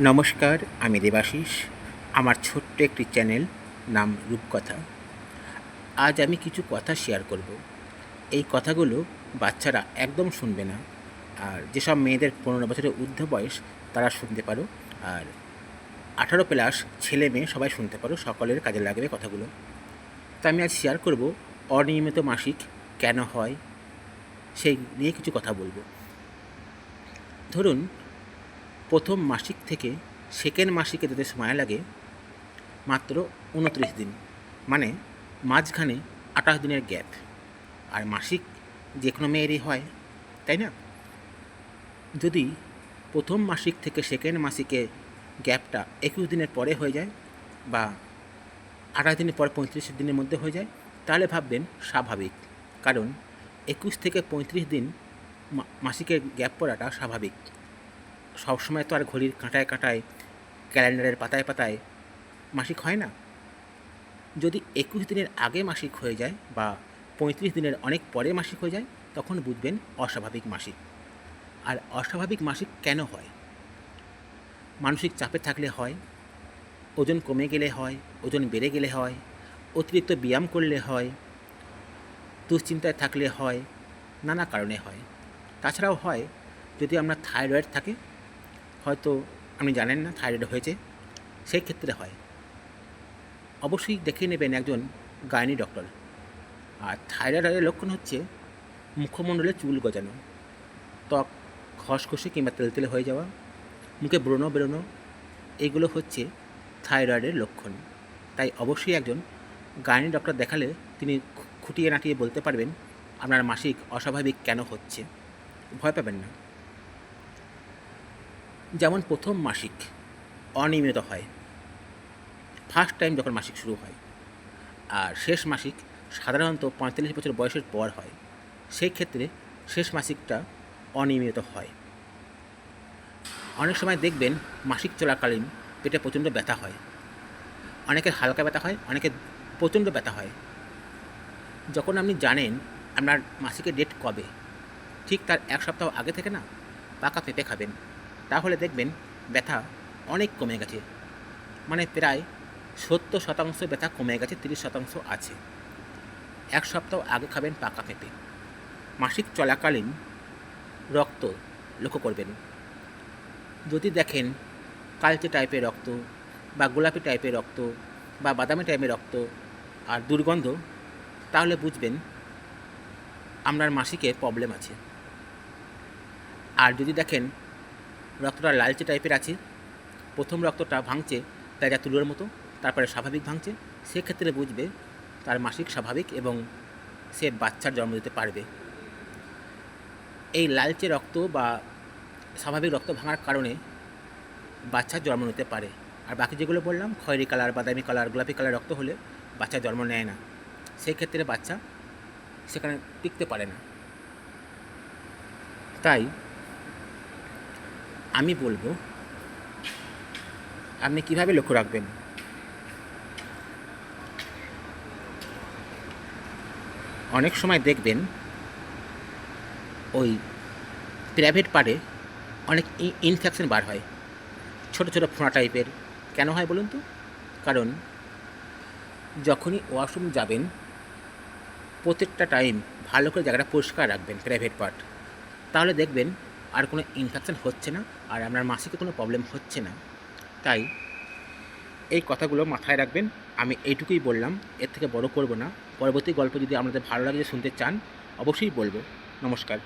নমস্কার, আমি দেবাশিস। আমার ছোট্ট একটি চ্যানেল নাম রূপকথা। আজ আমি কিছু কথা শেয়ার করব। এই কথাগুলো বাচ্চারা একদম শুনবে না। আর যেসব মেয়েদের পনেরো বছরের ঊর্ধ্ব বয়স, তারা শুনতে পারো। আর আঠারো প্লাস ছেলে মেয়ে সবাই শুনতে পারো, সকলের কাজে লাগবে কথাগুলো। তা আমি আজ শেয়ার করব অনিয়মিত মাসিক কেন হয়, সেই নিয়ে কিছু কথা বলব। ধরুন প্রথম মাসিক থেকে সেকেন্ড মাসিকে যেতে সময় লাগে মাত্র উনত্রিশ দিন মানে মাঝখানে আঠাশ দিনের গ্যাপ। আর মাসিক যে কোনো মেয়েরই হয়, তাই না? যদি প্রথম মাসিক থেকে সেকেন্ড মাসিকে গ্যাপটা একুশ দিনের পরে হয়ে যায় বা আঠাশ দিনের পর পঁয়ত্রিশ দিনের মধ্যে হয়ে যায়, তাহলে ভাববেন স্বাভাবিক। কারণ একুশ থেকে পঁয়ত্রিশ দিন মাসিকের গ্যাপ পড়াটা স্বাভাবিক। সবসময় তো আর ঘড়ির কাঁটায় কাঁটায়, ক্যালেন্ডারের পাতায় পাতায় মাসিক হয় না? যদি একুশ দিনের আগে মাসিক হয়ে যায় বা পঁয়ত্রিশ দিনের অনেক পরে মাসিক হয়ে যায়, তখন বুঝবেন অস্বাভাবিক মাসিক। আর অস্বাভাবিক মাসিক কেন হয়? মানসিক চাপে থাকলে হয়, ওজন কমে গেলে হয়, ওজন বেড়ে গেলে হয়, অতিরিক্ত ব্যায়াম করলে হয়, দুশ্চিন্তায় থাকলে হয়, নানা কারণে হয়। তাছাড়াও হয়, যদি আপনার থাইরয়েড থাকে হয়তো আপনি জানেন না থাইরয়েড হয়েছে। সেই ক্ষেত্রে হয়। অবশ্যই দেখে নেবেন একজন গাইনি ডক্টর আর থাইরয়েডের লক্ষণ হচ্ছে মুখমণ্ডলে চুল গজানো, ত্বক খসখসে কিংবা তেলতেলে হয়ে যাওয়া, মুখে ব্রণ বেরোনো, এগুলো হচ্ছে থাইরয়েডের লক্ষণ। তাই অবশ্যই একজন গাইনি ডক্টর দেখালে তিনি খুঁটিয়ে নাটিয়ে বলতে পারবেন, আপনার মাসিক অস্বাভাবিক কেন হচ্ছে। ভয় পাবেন না। যেমন প্রথম মাসিক অনিয়মিত হয় ফার্স্ট টাইম যখন মাসিক শুরু হয়, আর শেষ মাসিক সাধারণত পঁয়তাল্লিশ বছর বয়সের পর হয়, সেই ক্ষেত্রে শেষ মাসিকটা অনিয়মিত হয়। অনেক সময় দেখবেন মাসিক চলাকালীন পেটে প্রচণ্ড ব্যথা হয়। অনেকের হালকা ব্যথা হয়, অনেকের প্রচণ্ড ব্যথা হয়। যখন আপনি জানেন আপনার মাসিকের ডেট কবে, ঠিক তার এক সপ্তাহ আগে থেকে না পাকা পেঁপে খাবেন। তাহলে দেখবেন ব্যথা অনেক কমে গেছে। মানে প্রায় সত্তর শতাংশ ব্যথা কমে গেছে, তিরিশ শতাংশ আছে। এক সপ্তাহ আগে খাবেন পাকা পেঁপে। মাসিক চলাকালীন রক্ত লক্ষ্য করবেন। যদি দেখেন কালচে টাইপের রক্ত বা গোলাপি টাইপের রক্ত বা বাদামি টাইপের রক্ত আর দুর্গন্ধ, তাহলে বুঝবেন আপনার মাসিকের প্রবলেম আছে। আর যদি দেখেন রক্তটা লালচে টাইপের আছে। প্রথম রক্তটা ভাঙছে তেজা তুলোর মতো, তারপরে স্বাভাবিক ভাঙছে সেক্ষেত্রে বুঝবে তার মাসিক স্বাভাবিক এবং সে বাচ্চার জন্ম দিতে পারবে। এই লালচে রক্ত বা স্বাভাবিক রক্ত ভাঙার কারণে বাচ্চার জন্ম নিতে পারে। আর বাকি যেগুলো বললাম, খয়েরি কালার, বাদামি কালার, গোলাপি কালার রক্ত হলে বাচ্চা জন্ম নেয় না। সেই ক্ষেত্রে বাচ্চা সেখানে টিকতে পারে না। তাই আমি বলব, আপনি কীভাবে লক্ষ্য রাখবেন? অনেক সময় দেখবেন, ওই প্রাইভেট পার্টে অনেক ইনফেকশন বার হয়। ছোট ছোট ফোঁড়া টাইপের কেন হয় বলুন তো? কারণ যখনই ওয়াশরুম যাবেন, প্রত্যেকটা টাইম ভালো করে জায়গাটা পরিষ্কার রাখবেন প্রাইভেট পার্ট তাহলে দেখবেন আর কোনো ইনফেকশান হচ্ছে না, আর আপনার মাসিকে কোনো প্রবলেম হচ্ছে না। তাই এই কথাগুলো মাথায় রাখবেন। আমি এইটুকুই বললাম, এর থেকে বড় করব না। পরবর্তী গল্প যদি আপনাদের ভালো লাগে শুনতে চান, অবশ্যই বলব। নমস্কার।